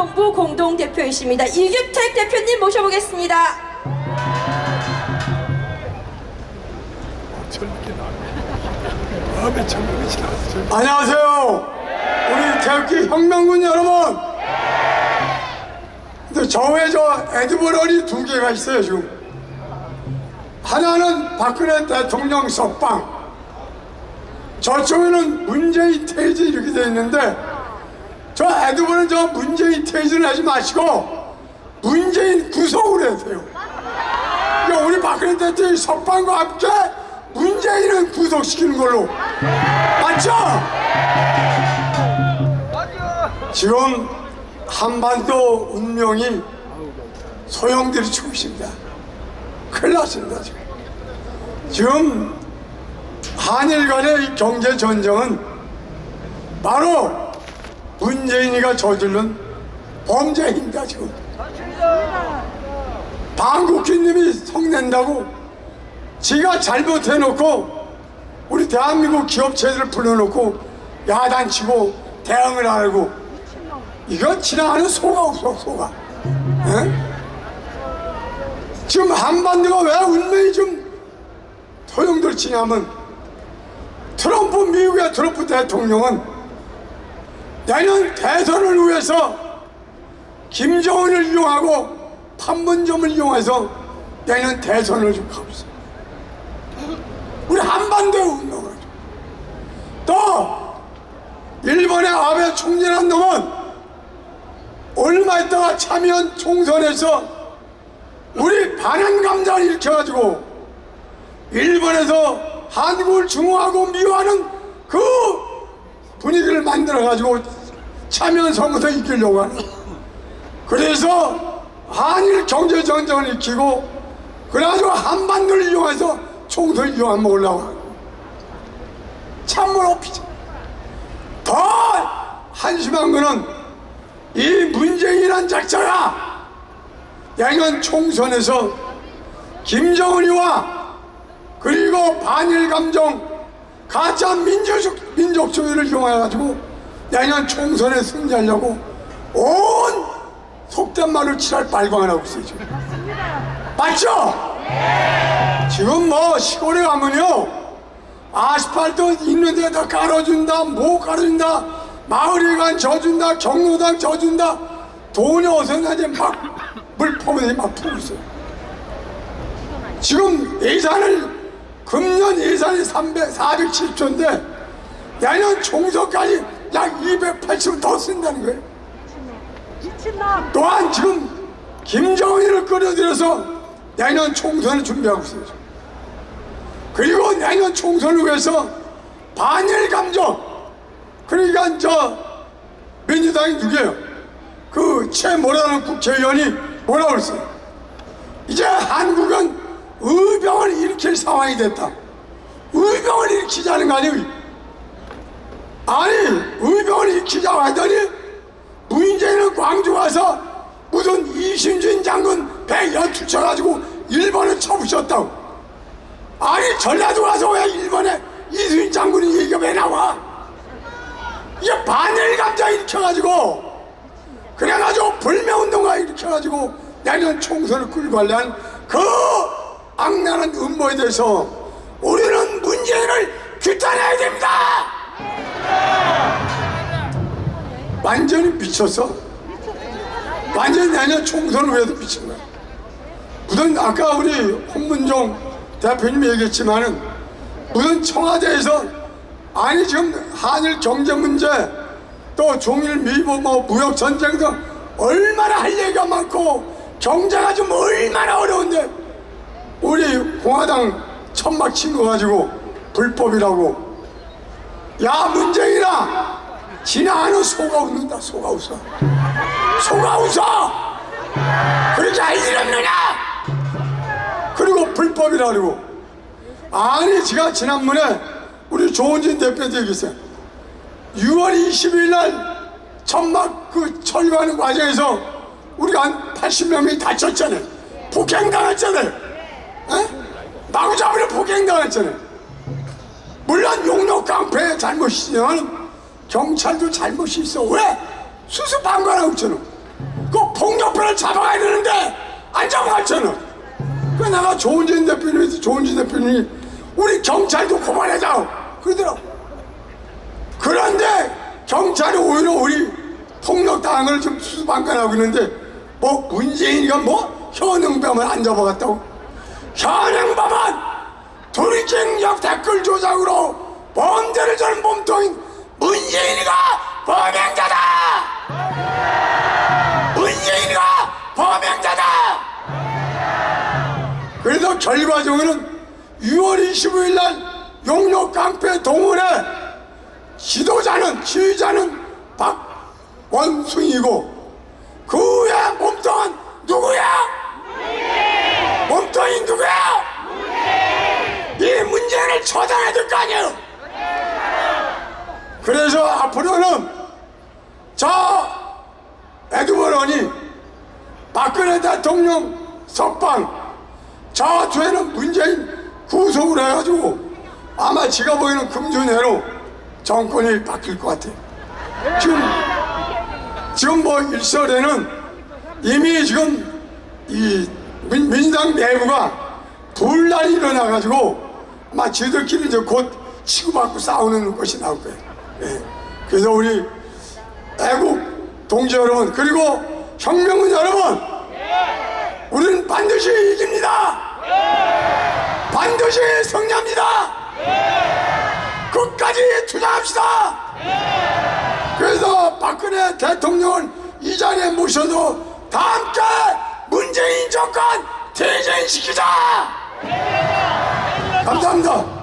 평화본부 공동 대표이십니다. 이규택 대표님 모셔보겠습니다. 나. 마음에. 안녕하세요. 우리 태극기 혁명군 여러분. 근데 저 외에 저 에드버런이 두 개가 있어요 지금. 하나는 박근혜 대통령 석방. 저쪽에는 문재인 퇴진 이렇게 돼 있는데 저 에드버런 저 문재인 퇴진을 하지 마시고 문재인 구속을. 그러니까 우리 박근혜 대통령 석방과 함께 문재인은 구속시키는 걸로 맞죠? 지금 한반도 운명이 소용돌이 치고 있습니다. 큰일 났습니다, 지금. 지금 한일 간의 이 경제 전쟁은 바로 문재인이가 저지른 범죄입니다, 지금. 방국희님이 성낸다고 지가 잘못해놓고 우리 대한민국 기업체들을 불러놓고 야단치고 대응을 안 하고 이건 지나가는 소가 없어 소가 에? 지금 한반도가 왜 운명이 좀 소용돌이 치냐면 트럼프 미국의 트럼프 대통령은 내년 대선을 위해서 김정은을 이용하고 판문점을 이용해서 내년 대선을 좀 있어요 우리 한반도의 운명을 또 일본의 아베 총리란 놈은 얼마 있다가 참여한 총선에서 우리 감정을 일으켜가지고 일본에서 한국을 증오하고 미워하는 그 분위기를 만들어가지고 참여한 선거에서 이기려고 하는 그래서 한일 경제전쟁을 일으키고 그래가지고 한반도를 이용해서 총선을 이용한 먹으려고 하는 참으로 비자. 더 한심한 거는 이 문재인이란 작자가 내년 총선에서 김정은이와 그리고 반일 감정 가짜 민족, 민족주의를 이용해 가지고 내년 총선에 승리하려고 온 속된 말을 칠할 발광을 하고 있어요 지금. 맞죠? 지금 뭐 시골에 가면요 아스팔트 있는 데다 깔아준다 뭐 깔아준다 마을에 간 져준다 경로당 져준다 돈이 어디서 나지 막 물품에 막 풀고 있어요. 지금 예산을 금년 예산이 300, 470조인데 내년 총선까지 약 280원 더 쓴다는 거예요 또한 지금 김정은이를 끌어들여서 내년 총선을 준비하고 있어요. 그리고 내년 총선을 위해서 반일 감정 그러니까 저 민주당이 누구예요? 그 최모라는 국회의원이 뭐라고 그랬어요? 이제 한국은 의병을 일으킬 상황이 됐다 의병을 일으키자는 거 아니에요? 아니 의병을 일으키자고 하더니 문재인은 광주 가서 무슨 이신준 장군 배 연출 쳐가지고 일본을 쳐부셨다고 아니 전라도 가서 왜 일본에 이순신 장군이 얘기가 왜 나와? 이게 반일 감자 일으켜가지고 그래가지고 불매운동가 일으켜가지고 내년 총선을 끌고 가려는 그 악랄한 음모에 대해서 우리는 미쳤어? 완전히 내년 총선을 위해서 미친 거야. 무슨 아까 우리 홍문종 대표님이 얘기했지만은 무슨 청와대에서 아니 지금 한일 경제 문제 또 종일 미보 뭐 무역 전쟁 등 얼마나 할 얘기가 많고 경제가 좀 얼마나 어려운데 우리 공화당 천막 친 거 가지고 불법이라고 야 문재인아 지나가는 소가 웃는다 소가 웃어. 소가 웃어! 그렇게 할일 없느냐 그리고 불법이라고. 아니 제가 지난번에 우리 조은진 대표도 얘기했어요. 6월 20일 날 천막 그 철거하는 과정에서 우리가 한 80명이 다쳤잖아요. 폭행당했잖아요. 에? 마구 잡으려 폭행당했잖아요. 물론 용역 깡패의 잘못이지만 경찰도 잘못이 있어 왜? 수습한 거라고 저는 통역편을 잡아가야 되는데 안 잡아갔잖아. 그 내가 조은진 대표님에서 조은진 대표님이 우리 경찰도 고발하자 그러더라고. 그런데 경찰이 오히려 우리 폭력당을 좀 수수방관하고 있는데 뭐 문재인이가 뭐 현행범을 안 잡아갔다고 현행범은 돌이킹력 댓글 조작으로 범죄를 저는 몸통인 문재인이가 범행자다 문재인이가 범행자다 그래서 결과적으로는 6월 25일 날 용역 깡패 동원에 지도자는 지휘자는 박원숭이고 그 후에 몸통은 누구야? 몸통이 누구야? 이 문제를 처단해야 될 거 아니에요? 그래서 앞으로는 저 에드버런이 박근혜 대통령 석방 저 뒤에는 문재인 구속을 해가지고 아마 제가 보기에는 금주내로 정권이 바뀔 것 같아요. 지금 지금 뭐 일설에는 이미 지금 이 민, 민당 내부가 분란이 일어나가지고 아마 지들끼리 이제 곧 치고받고 싸우는 것이 나올 거예요. 예. 그래서 우리 애국 동지 여러분 그리고 혁명군 여러분 우리는 반드시 이깁니다. 반드시 승리합니다. 끝까지 투자합시다. 그래서 박근혜 대통령을 이 자리에 모셔도 다 함께 문재인 정권 퇴진시키자. 감사합니다.